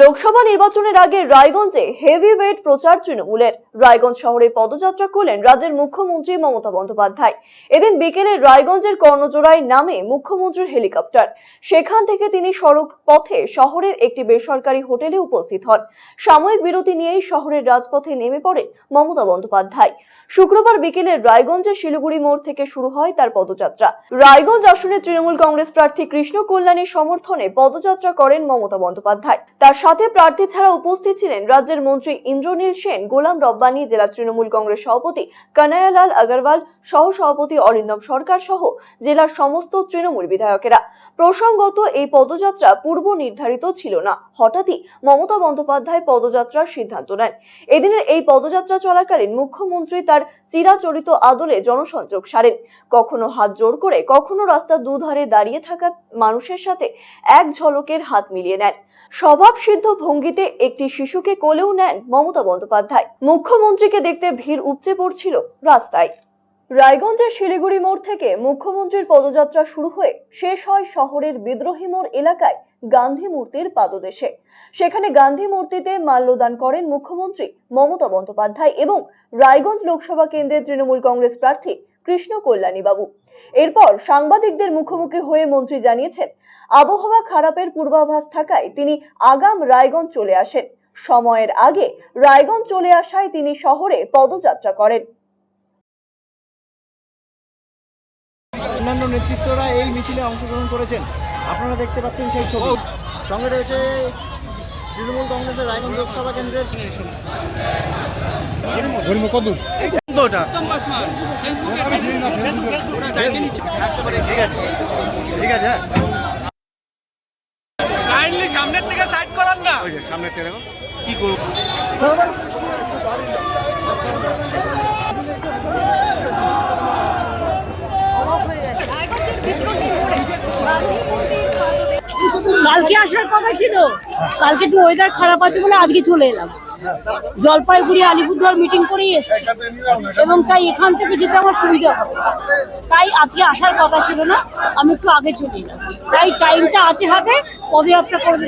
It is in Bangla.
লোকসভা নির্বাচনের আগে রায়গঞ্জে হেভি ওয়েট প্রচার তৃণমূলের। রায়গঞ্জ শহরে পদযাত্রা করলেন রাজ্যের মুখ্যমন্ত্রী মমতা বন্দ্যোপাধ্যায়। এদিন বিকেলে রায়গঞ্জের কর্ণজোড়ায় নামে মুখ্যমন্ত্রীর হেলিকপ্টার। সেখান থেকে তিনি সড়ক পথে শহরের একটি বেসরকারি হোটেলে উপস্থিত হন। সাময়িক বিরতি নিয়েই শহরের রাজপথে নেমে পড়েন মমতা বন্দ্যোপাধ্যায়। শুক্রবার বিকেলে রায়গঞ্জের শিলিগুড়ি মোড় থেকে শুরু হয় তার পদযাত্রা। রায়গঞ্জ আসনে তৃণমূল কংগ্রেস প্রার্থী কৃষ্ণ কল্যাণীর সমর্থনে পদযাত্রা করেন মমতা বন্দ্যোপাধ্যায়। তার সাথে প্রার্থী ছাড়া উপস্থিত ছিলেন রাজ্যের মন্ত্রী ইন্দ্রনীল সেন, গোলাম রব্বানী, জেলা তৃণমূল কংগ্রেস সভাপতি কানায়ালাল আগরওয়াল সহ সভাপতি অরিন্দম সরকার সহ জেলার সমস্ত তৃণমূল বিধায়কেরা। প্রসঙ্গত, এই পদযাত্রা পূর্ব নির্ধারিত ছিল না। হঠাৎই মমতা বন্দ্যোপাধ্যায় পদযাত্রার সিদ্ধান্ত নেন। এদিনের এই পদযাত্রা চলাকালীন মুখ্যমন্ত্রী তার চিরাচরিত আদলে জনসংযোগ সারেন। কখনো হাত জোর করে, কখনো রাস্তার দুধারে দাঁড়িয়ে থাকা মানুষের সাথে এক ঝলকের হাত মিলিয়ে নেন। স্বভাব সিদ্ধ ভঙ্গিতে একটি শিশুকে কোলেও নেন মমতা বন্দ্যোপাধ্যায়। মুখ্যমন্ত্রীকে দেখতে ভিড় উপচে পড়ছিল রাস্তায়। রায়গঞ্জের শিলিগুড়ি মোড় থেকে মুখ্যমন্ত্রীর পদযাত্রা শুরু হয়ে শেষ হয় শহরের বিদ্রোহী মোড় এলাকায় গান্ধী মূর্তির পাদদেশে। সেখানে গান্ধী মূর্তিতে মাল্যদান করেন মুখ্যমন্ত্রী মমতা বন্দ্যোপাধ্যায় এবং রায়গঞ্জ লোকসভা কেন্দ্রের তৃণমূল কংগ্রেস প্রার্থী কৃষ্ণ কল্যাণী বাবু। এরপর সাংবাদিকদের মুখোমুখি হয়ে মন্ত্রী জানিয়েছেন, আবহাওয়া খারাপের পূর্বাভাস থাকায় তিনি আগাম রায়গঞ্জ চলে আসেন। সময়ের আগে রায়গঞ্জ চলে আসায় তিনি শহরে পদযাত্রা করেন। অন্যান্য নেতৃত্বরা এই মিছিলে অংশগ্রহণ করেছেন। আপনারা দেখতে পাচ্ছেন সেই ছবি। সঙ্গে রয়েছে তৃণমূল কংগ্রেসের রায়গঞ্জ লোকসভা কেন্দ্রের ঠিক আছে হ্যাঁ। সামনের থেকে সাইড করান না। ওই যে সামনে থেকে দেখো। কি করব? কালকে আসার কথা ছিল। কালকে একটু ওয়েদার খারাপ আছে বলে আজকে চলে এলাম। জলপাইগুড়ি, আলিপুরদুয়ার মিটিং করেই এসেছি। এবং তাই এখান থেকে যেতে আমার সুবিধা হবে। তাই আজকে আসার কথা ছিল না, আমি একটু আগে চলে এলাম। তাই টাইমটা আছে হাতে, পদযাত্রা করে